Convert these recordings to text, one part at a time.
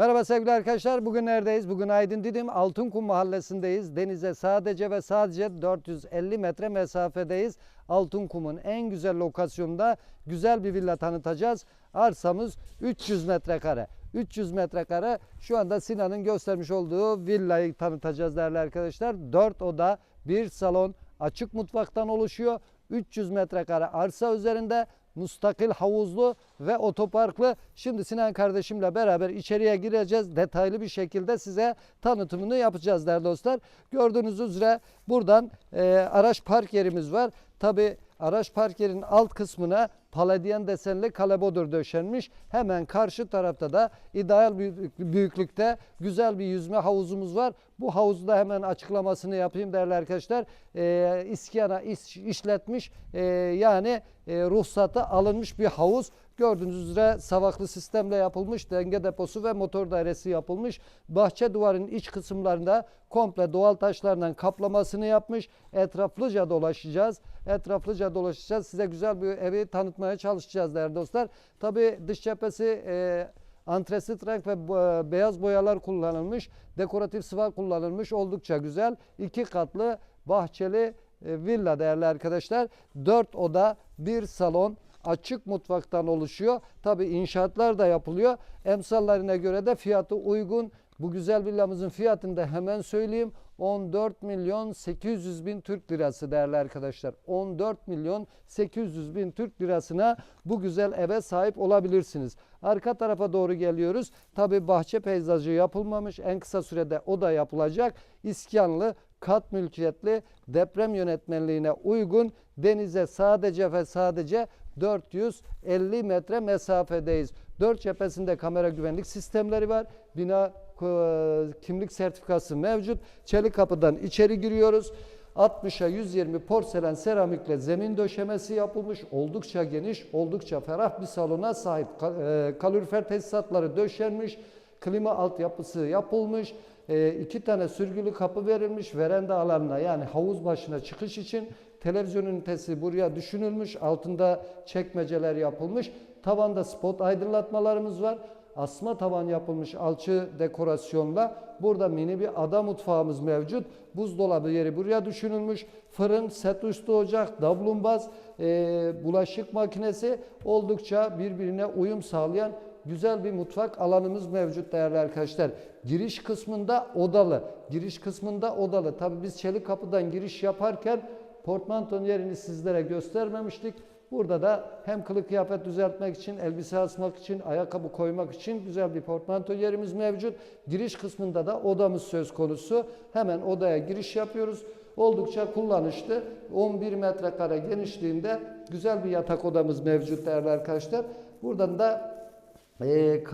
Merhaba sevgili arkadaşlar. Bugün neredeyiz? Bugün Aydın Didim Altınkum mahallesindeyiz. Denize sadece ve sadece 450 metre mesafedeyiz. Altınkum'un en güzel lokasyonunda güzel bir villa tanıtacağız. Arsamız 300 metrekare. 300 metrekare şu anda Sinan'ın göstermiş olduğu villayı tanıtacağız değerli arkadaşlar. 4 oda, 1 salon, açık mutfaktan oluşuyor. 300 metrekare arsa üzerinde mustakil havuzlu ve otoparklı. Şimdi Sinan kardeşimle beraber içeriye gireceğiz. Detaylı bir şekilde size tanıtımını yapacağız değerli dostlar. Gördüğünüz üzere buradan e, araç park yerimiz var. Tabi araç park yerinin alt kısmına paladyen desenli kalebodur döşenmiş. Hemen karşı tarafta da ideal büyük- büyüklükte güzel bir yüzme havuzumuz var. Bu havuzu da hemen açıklamasını yapayım değerli arkadaşlar. E, İskiyana iş- işletmiş e, yani e, ruhsatı alınmış bir havuz. Gördüğünüz üzere savaklı sistemle yapılmış denge deposu ve motor dairesi yapılmış. Bahçe duvarının iç kısımlarında komple doğal taşlardan kaplamasını yapmış. Etraflıca dolaşacağız. Etraflıca dolaşacağız. Size güzel bir evi tanıtmaya çalışacağız değerli dostlar. Tabii dış cephesi e, antresit renk ve bo- beyaz boyalar kullanılmış. Dekoratif sıva kullanılmış. Oldukça güzel. İki katlı bahçeli e, villa değerli arkadaşlar. Dört oda, bir salon, açık mutfaktan oluşuyor. Tabi inşaatlar da yapılıyor. Emsallarına göre de fiyatı uygun. Bu güzel villamızın fiyatını da hemen söyleyeyim. 14 milyon 800 bin Türk lirası değerli arkadaşlar. 14 milyon 800 bin Türk lirasına bu güzel eve sahip olabilirsiniz. Arka tarafa doğru geliyoruz. Tabi bahçe peyzajı yapılmamış. En kısa sürede o da yapılacak. İskanlı kat mülkiyetli deprem yönetmenliğine uygun denize sadece ve sadece 450 metre mesafedeyiz. Dört cephesinde kamera güvenlik sistemleri var. Bina e, kimlik sertifikası mevcut. Çelik kapıdan içeri giriyoruz. 60'a 120 porselen seramikle zemin döşemesi yapılmış. Oldukça geniş, oldukça ferah bir salona sahip. E, Kalorifer tesisatları döşenmiş. Klima altyapısı yapılmış. E, iki tane sürgülü kapı verilmiş veranda alanına yani havuz başına çıkış için televizyon ünitesi buraya düşünülmüş. Altında çekmeceler yapılmış. Tavanda spot aydınlatmalarımız var. Asma tavan yapılmış alçı dekorasyonla. Burada mini bir ada mutfağımız mevcut. Buzdolabı yeri buraya düşünülmüş. Fırın, set üstü ocak, davlumbaz, e, bulaşık makinesi oldukça birbirine uyum sağlayan güzel bir mutfak alanımız mevcut değerli arkadaşlar. Giriş kısmında odalı. Giriş kısmında odalı. Tabi biz çelik kapıdan giriş yaparken portmanton yerini sizlere göstermemiştik. Burada da hem kılık kıyafet düzeltmek için, elbise asmak için, ayakkabı koymak için güzel bir portmanto yerimiz mevcut. Giriş kısmında da odamız söz konusu. Hemen odaya giriş yapıyoruz. Oldukça kullanışlı. 11 metrekare genişliğinde güzel bir yatak odamız mevcut değerli arkadaşlar. Buradan da e, e,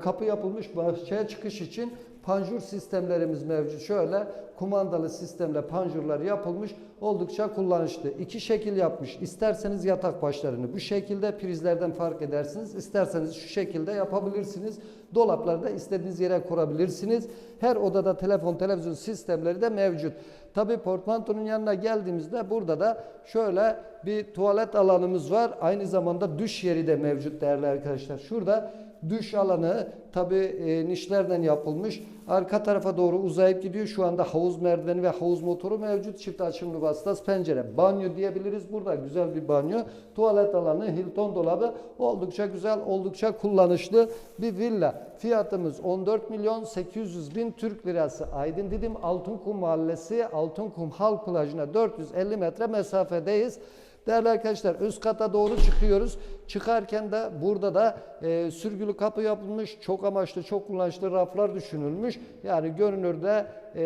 kapı yapılmış bahçeye çıkış için panjur sistemlerimiz mevcut. Şöyle kumandalı sistemle panjurlar yapılmış. Oldukça kullanışlı. İki şekil yapmış. İsterseniz yatak başlarını bu şekilde prizlerden fark edersiniz. İsterseniz şu şekilde yapabilirsiniz. Dolapları da istediğiniz yere kurabilirsiniz. Her odada telefon, televizyon sistemleri de mevcut. Tabi portmantonun yanına geldiğimizde burada da şöyle bir tuvalet alanımız var. Aynı zamanda duş yeri de mevcut değerli arkadaşlar. Şurada duş alanı tabi e, nişlerden yapılmış. Arka tarafa doğru uzayıp gidiyor. Şu anda havuz merdiveni ve havuz motoru mevcut. Çift açımlı vasıtası pencere. Banyo diyebiliriz. Burada güzel bir banyo. Tuvalet alanı, Hilton dolabı oldukça güzel, oldukça kullanışlı bir villa. Fiyatımız 14 milyon 800 bin Türk lirası. Aydın Didim Altınkum Mahallesi Altınkum Halk Plajı'na 450 metre mesafedeyiz. Değerli arkadaşlar üst kata doğru çıkıyoruz. Çıkarken de burada da e, sürgülü kapı yapılmış. Çok amaçlı, çok kullanışlı raflar düşünülmüş. Yani görünürde e,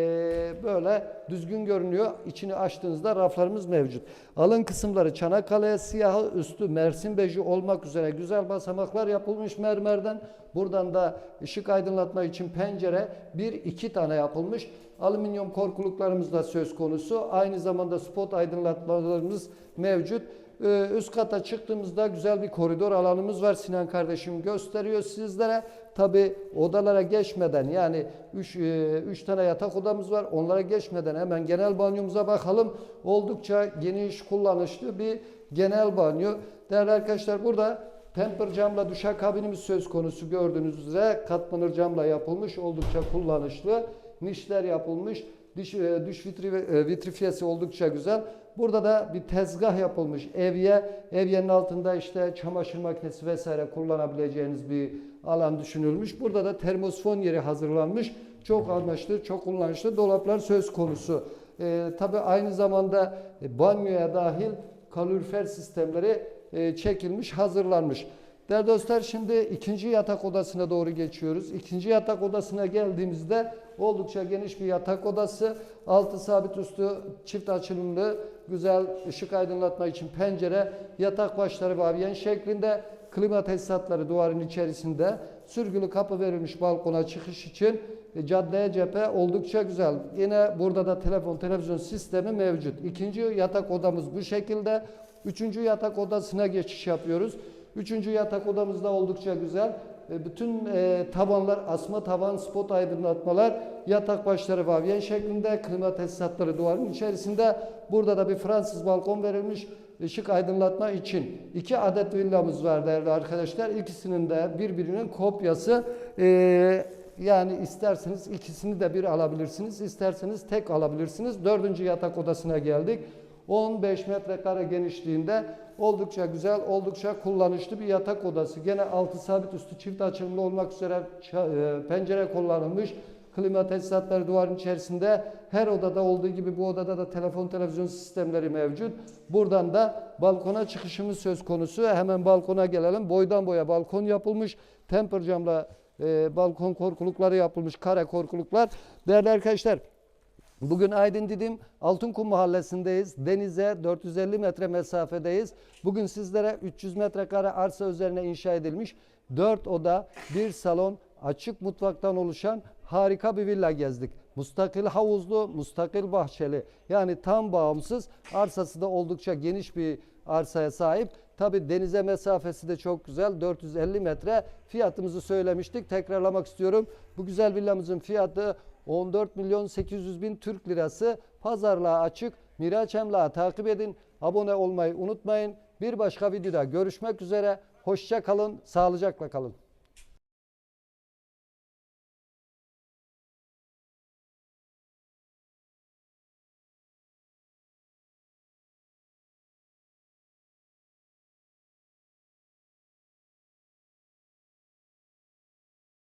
böyle düzgün görünüyor. İçini açtığınızda raflarımız mevcut. Alın kısımları Çanakkale siyahı, üstü Mersin beji olmak üzere güzel basamaklar yapılmış mermerden. Buradan da ışık aydınlatma için pencere bir iki tane yapılmış. Alüminyum korkuluklarımız da söz konusu. Aynı zamanda spot aydınlatmalarımız mevcut. Ee, üst kata çıktığımızda güzel bir koridor alanımız var. Sinan kardeşim gösteriyor sizlere. Tabi odalara geçmeden yani 3 tane yatak odamız var. Onlara geçmeden hemen genel banyomuza bakalım. Oldukça geniş kullanışlı bir genel banyo. Değerli arkadaşlar burada Temper camla duşakabinimiz söz konusu gördüğünüz üzere katlanır camla yapılmış oldukça kullanışlı. Nişler yapılmış. Diş, e, düş vitri, e, vitrifiyesi oldukça güzel. Burada da bir tezgah yapılmış evye. Evyenin altında işte çamaşır makinesi vesaire kullanabileceğiniz bir alan düşünülmüş. Burada da termosfon yeri hazırlanmış. Çok anlaşılır, çok kullanışlı dolaplar söz konusu. E, tabii aynı zamanda banyoya dahil kalorifer sistemleri e, çekilmiş, hazırlanmış. Değerli dostlar şimdi ikinci yatak odasına doğru geçiyoruz. İkinci yatak odasına geldiğimizde oldukça geniş bir yatak odası. Altı sabit üstü çift açılımlı güzel ışık aydınlatma için pencere, yatak başları vavyen şeklinde klima tesisatları duvarın içerisinde sürgülü kapı verilmiş balkona çıkış için e, caddeye cephe oldukça güzel. Yine burada da telefon televizyon sistemi mevcut. İkinci yatak odamız bu şekilde. Üçüncü yatak odasına geçiş yapıyoruz. Üçüncü yatak odamız da oldukça güzel. E, Bütün e, tavanlar asma tavan spot aydınlatmalar yatak başları vavyen şeklinde klima tesisatları duvarın içerisinde. Burada da bir Fransız balkon verilmiş ışık aydınlatma için. iki adet villamız var değerli arkadaşlar. İkisinin de birbirinin kopyası. E, yani isterseniz ikisini de bir alabilirsiniz. isterseniz tek alabilirsiniz. Dördüncü yatak odasına geldik. 15 metrekare genişliğinde oldukça güzel, oldukça kullanışlı bir yatak odası. Gene altı sabit üstü çift açılımlı olmak üzere e, pencere kullanılmış. Klima tesisatları duvarın içerisinde. Her odada olduğu gibi bu odada da telefon televizyon sistemleri mevcut. Buradan da balkona çıkışımız söz konusu. Hemen balkona gelelim. Boydan boya balkon yapılmış. Temper camla e, balkon korkulukları yapılmış. Kare korkuluklar. Değerli arkadaşlar Bugün Aydın Didim Altınkum Mahallesi'ndeyiz. Denize 450 metre mesafedeyiz. Bugün sizlere 300 metrekare arsa üzerine inşa edilmiş 4 oda, 1 salon, açık mutfaktan oluşan harika bir villa gezdik. Mustakil havuzlu, mustakil bahçeli. Yani tam bağımsız. Arsası da oldukça geniş bir arsaya sahip. Tabi denize mesafesi de çok güzel. 450 metre. Fiyatımızı söylemiştik. Tekrarlamak istiyorum. Bu güzel villamızın fiyatı 14 milyon 800 bin Türk lirası. Pazarlığa açık. Miraç Emlak'ı takip edin. Abone olmayı unutmayın. Bir başka videoda görüşmek üzere. Hoşça kalın. Sağlıcakla kalın.